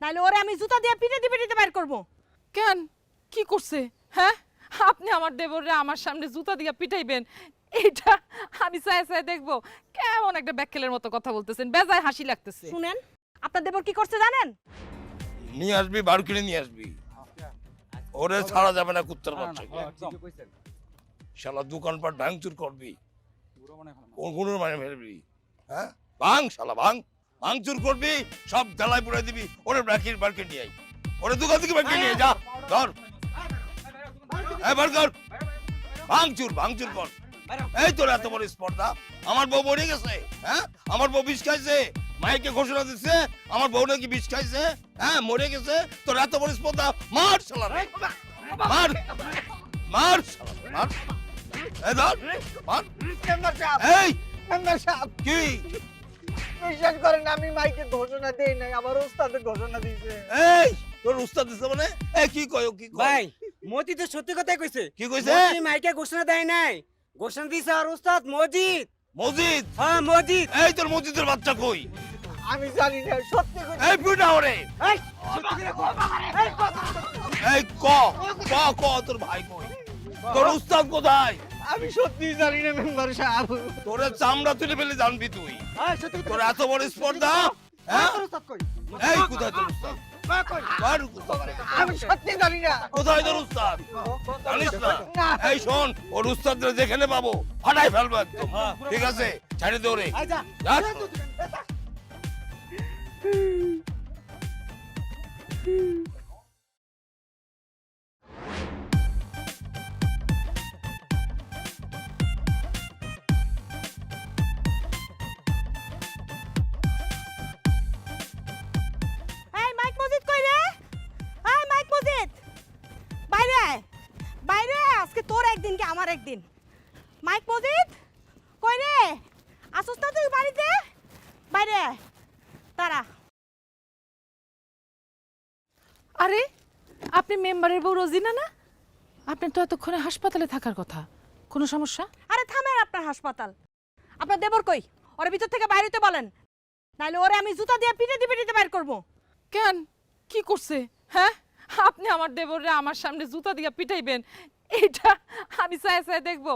নাইলে ওরে আমি জুতা দিয়ে পিটে দিয়ে পিটে বাইর করব। কেন? কি করছে? হ্যাঁ? আপনি আমার দেবররে আমার সামনে জুতা দিয়া পিটাইবেন। এটা আমি চাই চাই দেখব। কেমন একটা ব্যাককেলের মতো কথা বলতেছেন। বেজায় হাসি লাগতেছে। শুনেন আপনার দেবর কি করছে জানেন? নিয়ে আসবি বার কিনে নিয়ে আসবি। ওরে ছাড়া যাবে না কুত্তার বাচ্চাকে শালা দোকানপাট ভাঙচুর করবি। কোন কোন মানে ফেলবি? হ্যাঁ? ভাঙ শালা ভাঙ। ভাঙচুর করবি সব জ্বালায় পুড়ে দিবি। ওরে ব্রাকির বারকে নিয়ে আই ওরে দোকান থেকে বারকে নিয়ে যা ধর। এই বার কর ভাঙচুর ভাঙচুর কর। এই তোর এত বড় স্পর্ধা। আমার বউ মরে গেছে হ্যাঁ? আমার বউ বিষ খাইছে মাইকে ঘোষণা দিচ্ছে আমার বউ নাকি বিষ খাইছে হ্যাঁ? মরে গেছে। তোর এত বড় স্পর্ধা মার শালা। মার মার শালা, মার। এই ধর মার। এই কি? বিশ্বাস করেন আমি মাইকে ঘোষণা দেই নাই আমার ওস্তাদে ঘোষণা দিয়েছে এই তোর উস্তাদ দিছে মানে? এই কি কয় কি কয়? ভাই মতি তো সত্যি কথাই কইছে। কি কইছে? মতি মাইকে ঘোষণা দেয় নাই। ঘোষণা দিছে আর উস্তাদ মজিদ। মসজিদ হ্যাঁ মজিদ। এই তোর মসজিদের বাচ্চা কই? আমি জানি না সত্যি কথা এই বুড়া ওরে। সত্যি কথা। এই ক ক ক তোর ভাই কই? তোর উস্তাদ কোথায়? আমি সত্যি জানি না মেম্বার সাহেব। তোরে চামড়া তুলে ফেলে জানবি তুই। হ্যাঁ, তোর এত বড় স্পর্ধা? হ্যাঁ? এই কোথায় তোর উস্তাদ? আমি সত্যি জানি না। কোথায় তোর উস্তাদ? জানিস না? না। এই শোন ওর উস্তাদরা যেখানে পাবো ফাটাই ফেলব একদম। ঠিক আছে? ছাড়ে দে ওরে। আচ্ছা আজকে তোর একদিন কি আমার একদিন? মাইক মজিদ? কই রে? আসুস না তুই বাড়িতে? বাইরে তারা আরে আপনি মেম্বারের বউ রোজিনা না? আপনার তো এতক্ষণে হাসপাতালে থাকার কথা। কোনো সমস্যা? আরে থামেন আপনার হাসপাতাল। আপনার দেবর কই? ওর ভিতর থেকে বাইরে হতে বলেন। নাইলে ওরে আমি জুতা দিয়ে পিটে দিয়ে পিটে বাইর করব। কেন? কি করছে? হ্যাঁ? আপনি আমার দেবররে আমার সামনে জুতা দিয়া পিটাইবেন। এটা আমি চাই চাই দেখব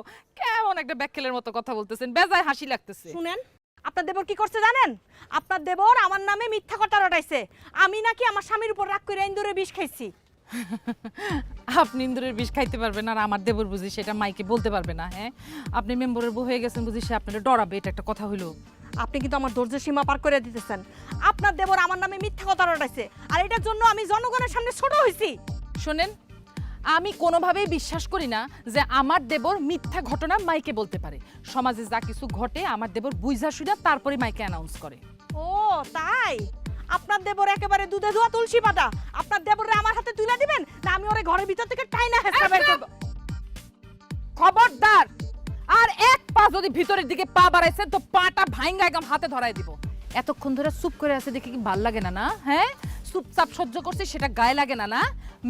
কেমন একটা ব্যাককেলের মতো কথা বলতেছেন বেজায় হাসি লাগতেছে। শুনেন আপনার দেবর কি করছে জানেন? আপনার দেবর আমার নামে মিথ্যা কথা রটাইছে। আমি নাকি আমার স্বামীর উপর রাগ করে ইন্দুরে বিষ খাইছি। আপনি ইন্দুরের বিষ খাইতে পারবেন আর আমার দেবর বুঝি সেটা মাইকে বলতে পারবে না হ্যাঁ? আপনি মেম্বরের বউ হয়ে গেছেন বুঝি সে আপনারা ডরাবে এটা একটা কথা হইল। আপনি কিন্তু আমার ধৈর্য সীমা পার করে দিতেছেন। আপনার দেবর আমার নামে মিথ্যা কথা রটাইছে আর এটার জন্য আমি জনগণের সামনে ছোট হয়েছি শোনেন আমি কোনোভাবেই বিশ্বাস করি না যে আমার দেবর মিথ্যা ঘটনা মাইকে বলতে পারে। সমাজে যা কিছু ঘটে আমার দেবর বুঝা সুইরা তারপরে মাইকে অ্যানাউন্স করে। ও তাই? আপনার দেবর একেবারে দুধে ধোয়া তুলসী পাতা। আপনার দেবরে আমার হাতে তুলে দিবেন? না আমি ওরে ঘরের ভিতর থেকে টাইনা হেসা বের করব। যদি ভিতরের দিকে পা বাড়াইছেন তো পাটা ভাঙ্গা একদম হাতে ধরাই দিব। এতক্ষণ ধরে চুপ করে আছে দেখে কি ভালো লাগে না না? হ্যাঁ? চুপচাপ সহ্য করছে সেটা গায়ে লাগে না না?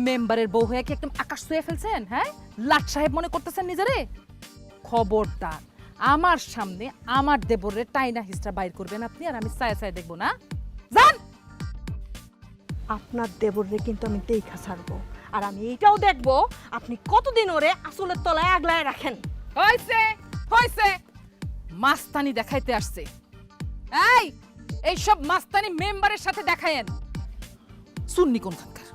মেম্বারের বউ হয়ে কি একদম আকাশ ছুঁয়ে ফেলছেন হ্যাঁ? লাট সাহেব মনে করতেছেন নিজেরে? খবরদার আমার সামনে আমার দেবরে টাইনা হিস্ট্রা বাইর করবেন আপনি আর আমি চায় চায় দেখব না? যান! আপনার দেবরে কিন্তু আমি দেখা ছাড়বো আর আমি এইটাও দেখব আপনি কতদিন ওরে আসলের তলায় আগলায় রাখেন। হয়েছে হয়েছে মাস্তানি দেখাইতে আসছে। এই এইসব মাস্তানি মেম্বারের সাথে দেখায়েন। সুন্নি কোন খানকার?